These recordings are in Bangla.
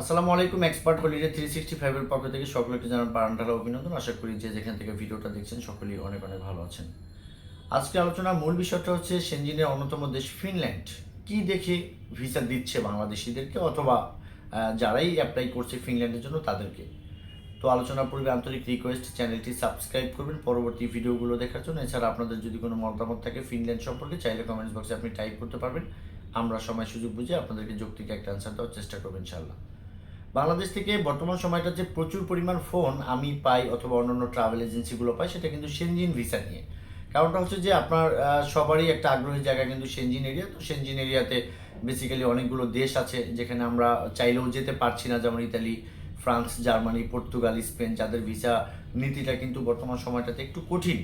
আসসালামু আলাইকুম এক্সপার্ট হলিডে থ্রি সিক্সটি ফাইভের পক্ষ থেকে সকলকে জানান পারান্ডালা অভিনন্দন। আশা করি যে যেখান থেকে ভিডিওটা দেখছেন সকলেই অনেক অনেক ভালো আছেন। আজকে আলোচনার মূল বিষয়টা হচ্ছে সেনজিনের অন্যতম দেশ ফিনল্যান্ড কি দেখে ভিসা দিচ্ছে বাংলাদেশিদেরকে অথবা যারাই অ্যাপ্লাই করছে ফিনল্যান্ডের জন্য তাদেরকে? তো আলোচনার পূর্বে আন্তরিক রিকোয়েস্ট চ্যানেলটি সাবস্ক্রাইব করবেন। পরবর্তী ভিডিওগুলো দেখার জন্য। এছাড়া আপনাদের যদি কোনো মতামত থাকে ফিনল্যান্ড সম্পর্কে, চাইলে কমেন্টস বক্সে আপনি টাইপ করতে পারবেন। আমরা সময় সুযোগ বুঝে আপনাদেরকে যৌক্তিক একটা অ্যান্সার দেওয়ার চেষ্টা করবেন ইনশাল্লাহ বাংলাদেশ থেকে বর্তমান সময়টা যে প্রচুর পরিমাণ ফোন আমি পাই অথবা অন্যান্য ট্রাভেল এজেন্সিগুলো পাই সেটা কিন্তু সেনজিন ভিসা নিয়ে। কারণটা হচ্ছে যে আপনার সবারই একটা আগ্রহী জায়গা কিন্তু সেনজিন এরিয়া তো সেনজিন এরিয়াতে বেসিক্যালি অনেকগুলো দেশ আছে যেখানে আমরা চাইলেও যেতে পারছি না, যেমন Italy France Germany Portugal Spain যাদের ভিসা নীতিটা কিন্তু বর্তমান সময়টাতে একটু কঠিন।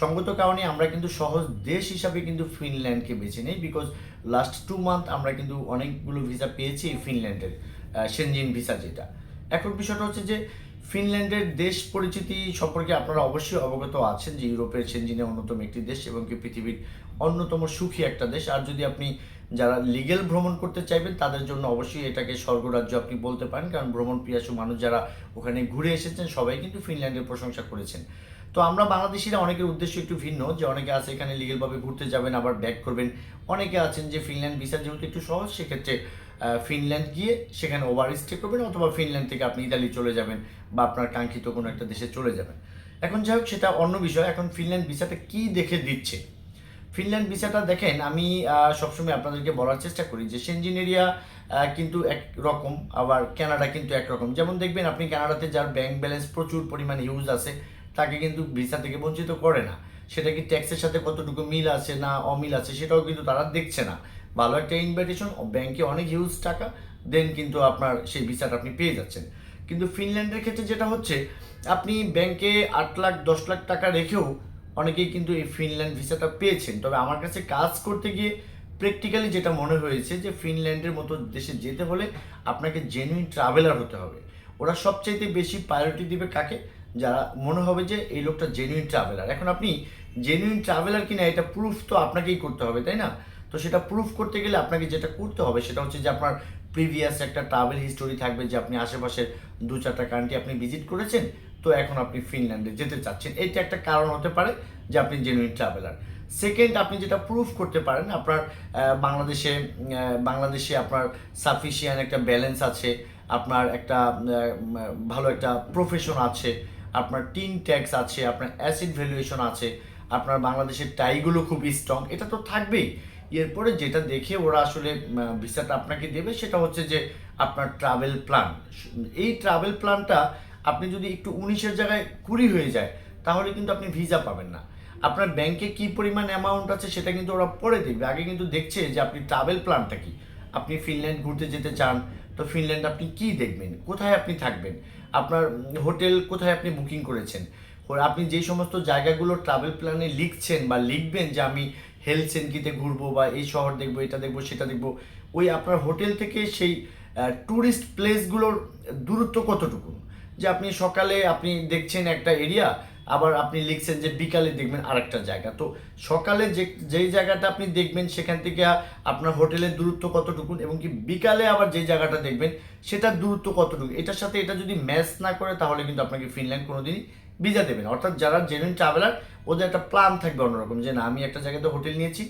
সঙ্গত কারণে আমরা কিন্তু সহজ দেশ হিসাবে কিন্তু ফিনল্যান্ডকে বেছে নিই বিকজ লাস্ট টু মান্থ আমরা কিন্তু অনেকগুলো ভিসা পেয়েছি ফিনল্যান্ডের সেনজিন ভিসা যেটা। এখন বিষয়টা হচ্ছে যে, ফিনল্যান্ডের দেশ পরিচিতি সম্পর্কে আপনারা অবশ্যই অবগত আছেন যে ইউরোপের সেনজিনে অন্যতম একটি দেশ এবং কি পৃথিবীর অন্যতম সুখী একটা দেশ। আর যদি আপনি যারা লিগেল ভ্রমণ করতে চাইবেন, তাদের জন্য অবশ্যই এটাকে স্বর্গরাজ্য আপনি বলতে পারেন। কারণ ভ্রমণ পিয়াসু মানুষ যারা ওখানে ঘুরে এসেছেন, সবাই কিন্তু ফিনল্যান্ডের প্রশংসা করেছেন। তো আমরা বাংলাদেশিরা অনেকের উদ্দেশ্য একটু ভিন্ন, যে অনেকে আছে এখানে লিগেলভাবে ঘুরতে যাবেন, আবার ব্যাক করবেন। অনেকে আছেন যে ফিনল্যান্ড ভিসা যেহেতু একটু সহজ, সেক্ষেত্রে ফিনল্যান্ড গিয়ে সেখানে ওভার স্টে করবেন অথবা ফিনল্যান্ড থেকে আপনি ইতালি চলে যাবেন বা আপনার কাঙ্ক্ষিত কোনো একটা দেশে চলে যাবেন। এখন যাই হোক, সেটা অন্য বিষয়। এখন ফিনল্যান্ড ভিসাটা কি দেখে দিচ্ছে? ফিনল্যান্ড ভিসাটা দেখেন, আমি সবসময় আপনাদেরকে বলার চেষ্টা করি যে সেনজিন এরিয়া কিন্তু এক রকম আবার কানাডা কিন্তু একরকম। যেমন দেখবেন, আপনি কানাডাতে যার ব্যাংক ব্যালেন্স প্রচুর পরিমাণে ইউজ আছে, তাকে কিন্তু ভিসা থেকে বঞ্চিত করে না। সেটা কি ট্যাক্সের সাথে কতটুকু মিল আছে না অমিল আছে, সেটাও কিন্তু তারা দেখছে না। ভালো একটা ইনভাইটেশন ব্যাংকে অনেক হিউজ টাকা দেন কিন্তু আপনার সেই ভিসাটা আপনি পেয়ে যাচ্ছেন। কিন্তু ফিনল্যান্ডের ক্ষেত্রে যেটা হচ্ছে, আপনি ব্যাংকে আট লাখ, দশ লাখ টাকা রেখেও অনেকেই কিন্তু এই ফিনল্যান্ড ভিসাটা পেয়েছেন। তবে আমার কাছে কাজ করতে গিয়ে প্র্যাকটিক্যালি যেটা মনে হয়েছে যে ফিনল্যান্ডের মতো দেশে যেতে হলে আপনাকে জেনুইন ট্রাভেলার হতে হবে। ওরা সবচাইতে বেশি প্রায়োরিটি দিবে কাকে? যারা মনে হবে যে, এই লোকটা জেনুইন ট্রাভেলার এখন আপনি জেনুইন ট্রাভেলার কিনা, এটা প্রুফ তো আপনাকেই করতে হবে, তাই না? তো সেটা প্রুফ করতে গেলে আপনাকে যেটা করতে হবে সেটা হচ্ছে যে আপনার প্রিভিয়াস একটা ট্রাভেল হিস্টোরি থাকবে যে আপনি আশেপাশের দু চারটা কান্ট্রি আপনি ভিজিট করেছেন, তো এখন আপনি ফিনল্যান্ডে যেতে চাচ্ছেন। এটা একটা কারণ হতে পারে যে আপনি জেনুইন ট্রাভেলার সেকেন্ড আপনি যেটা প্রুফ করতে পারেন, আপনার বাংলাদেশে বাংলাদেশে আপনার সাফিসিয়ান একটা ব্যালেন্স আছে, আপনার একটা ভালো একটা প্রফেশন আছে, আপনার টিন ট্যাক্স আছে, আপনার অ্যাসিড ভ্যালুয়েশন আছে, আপনার বাংলাদেশের টাইগুলো খুব স্ট্রং এটা তো থাকবেই। এরপরে যেটা দেখে ওরা আসলে ভিসাটা আপনাকে দেবে সেটা হচ্ছে যে আপনার ট্রাভেল প্ল্যান এই ট্রাভেল প্ল্যানটা আপনি যদি একটু উনিশের জায়গায় কুড়ি হয়ে যায়, তাহলে কিন্তু আপনি ভিসা পাবেন না। আপনার ব্যাংকে কি পরিমাণ অ্যামাউন্ট আছে সেটা কিন্তু ওরা পরে দেখবে। আগে কিন্তু দেখছে যে আপনি ট্রাভেল প্ল্যানটা কি। আপনি ফিনল্যান্ড ঘুরতে যেতে চান, তো ফিনল্যান্ড আপনি কি দেখবেন? কোথায় আপনি থাকবেন? আপনার হোটেল কোথায় আপনি বুকিং করেছেন? আপনি যে সমস্ত জায়গাগুলো ট্রাভেল প্ল্যানে লিখছেন বা লিখবেন যে আমি হেলসেনকিতে ঘুরবো বা এই শহর দেখব, এটা দেখব, সেটা দেখব, ওই আপনার হোটেল থেকে সেই টুরিস্ট প্লেসগুলোর দূরত্ব কতটুকু? যে আপনি সকালে আপনি দেখছেন একটা এরিয়া আবার আপনি লিখছেন যে বিকালে দেখবেন আরেকটা জায়গা। তো সকালে যে, যেই জায়গাটা আপনি দেখবেন সেখান থেকে আপনার হোটেলের দূরত্ব কতটুকু এবং কি বিকালে আবার যে জায়গাটা দেখবেন সেটার দূরত্ব কতটুকু? এটার সাথে এটা যদি ম্যাচ না করে তাহলে কিন্তু আপনাকে ফিনল্যান্ড কোনোদিনই ভিজা দেবেন অর্থাৎ যারা জেনুইন ট্রাভেলার ওদের একটা প্ল্যান থাকবে অন্যরকম যে না, আমি একটা জায়গাতে হোটেল নিয়েছি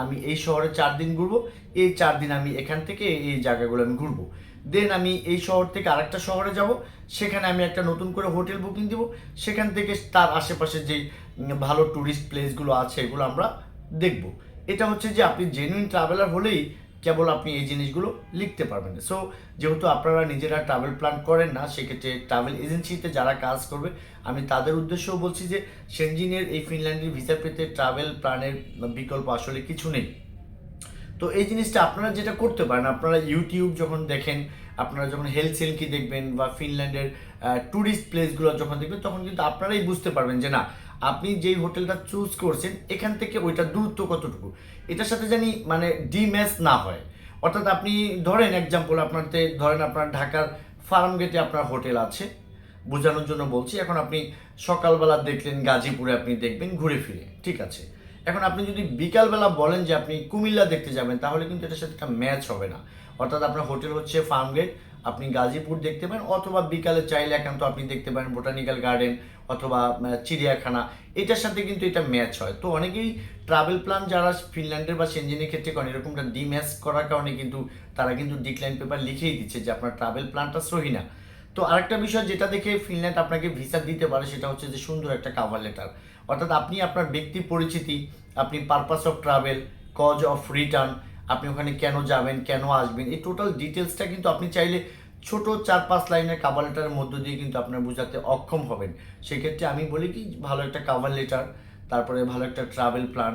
আমি এই শহরে চার দিন ঘুরবো, এই চার দিন আমি এখান থেকে এই জায়গাগুলো আমি ঘুরবো। দেন আমি এই শহর থেকে আরেকটা শহরে যাব, সেখানে আমি একটা নতুন করে হোটেল বুকিং দিব, সেখান থেকে তার আশেপাশে যে ভালো ট্যুরিস্ট প্লেসগুলো আছে, এগুলো আমরা দেখব। এটা হচ্ছে যে আপনি জেনুইন ট্রাভেলার হলেই কেবল আপনি এই জিনিসগুলো লিখতে পারবেন সো যেহেতু আপনারা নিজেরা ট্রাভেল প্ল্যান করেন না, সেক্ষেত্রে ট্রাভেল এজেন্সিতে যারা কাজ করবে, আমি তাদের উদ্দেশ্যও বলছি যে সেনজিনের এই ফিনল্যান্ডের ভিসা পেতে ট্রাভেল প্ল্যানের বিকল্প আসলে কিছু নেই। তো এই জিনিসটা আপনারা যেটা করতে পারেন, আপনারা ইউটিউব যখন দেখেন, আপনারা যখন হেলসেলকি দেখবেন বা ফিনল্যান্ডের ট্যুরিস্ট প্লেসগুলো যখন দেখবেন, তখন কিন্তু আপনারাই বুঝতে পারবেন যে না, আপনি যেই হোটেলটা চুজ করছেন, এখান থেকে ওইটার দূরত্ব কতটুকু? এটার সাথে জানি মানে ডিম্যাচ না হয়। অর্থাৎ আপনি ধরেন এক্সাম্পল আপনাতে ধরেন আপনার ঢাকার ফার্ম গেটে আপনার হোটেল আছে, বোঝানোর জন্য বলছি। এখন আপনি সকালবেলা দেখলেন গাজীপুরে আপনি দেখবেন ঘুরে ফিরে, ঠিক আছে। এখন আপনি যদি বিকালবেলা বলেন যে আপনি কুমিল্লা দেখতে যাবেন, তাহলে কিন্তু এটার সাথে একটা ম্যাচ হবে না। অর্থাৎ আপনার হোটেল হচ্ছে ফার্মগেট আপনি গাজীপুর দেখতে পারেন, অথবা বিকালে চাইলে একান্ত আপনি দেখতে পারেন বোটানিক্যাল গার্ডেন অথবা চিড়িয়াখানা। এটার সাথে কিন্তু এটা ম্যাচ হয়। তো অনেকেই ট্রাভেল প্ল্যান যারা ফিনল্যান্ডের বা সেনজেনের ক্ষেত্রে করেন, এরকমটা ডিম্যাচ করার কারণে কিন্তু তারা কিন্তু ডিক্লাইন পেপার লিখেই দিচ্ছে যে আপনার ট্রাভেল প্ল্যানটা সহি না। তো আরেকটা বিষয় যেটা দেখে ফিনল্যান্ড আপনাকে ভিসা দিতে পারে, সেটা হচ্ছে যে সুন্দর একটা কাভার লেটার অর্থাৎ আপনি আপনার ব্যক্তি পরিচিতি, আপনি purpose of travel cause of return আপনি ওখানে কেন যাবেন, কেন আসবেন, এই টোটাল ডিটেলসটা কিন্তু আপনি চাইলে ছোট চার পাঁচ লাইনের কাভার লেটারের মধ্য দিয়ে কিন্তু আপনার বোঝাতে অক্ষম হবেন। সেক্ষেত্রে আমি বলি কি, ভালো একটা কাভার লেটার তারপরে ভালো একটা ট্রাভেল প্ল্যান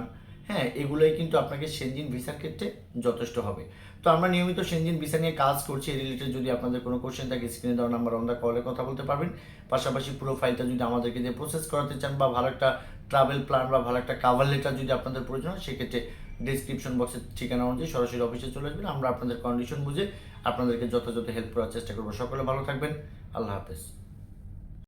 হ্যাঁ এগুলোই কিন্তু আপনাকে সেনজিন ভিসার ক্ষেত্রে যথেষ্ট হবে। তো আমরা নিয়মিত সেনজিন ভিসা নিয়ে কাজ করছি রিলেটেড যদি আপনাদের কোনো কোশ্চেন থাকে স্ক্রিনে দেওয়া নাম্বার আমরা কলে কথা বলতে পারবেন। পাশাপাশি পুরো ফাইলটা যদি আমাদেরকে দিয়ে প্রসেস করাতে চান বা ভালো একটা ট্রাভেল প্ল্যান বা ভালো একটা কাভার লেটার যদি আপনাদের প্রয়োজন হয়, সেক্ষেত্রে ডিসক্রিপশন বক্সের ঠিকানা অনুযায়ী সরাসরি অফিসে চলে আসবেন। আমরা আপনাদের কন্ডিশন বুঝে আপনাদেরকে যথাযথ হেল্প করার চেষ্টা করব। সকলে ভালো থাকবেন। আল্লাহ হাফেজ।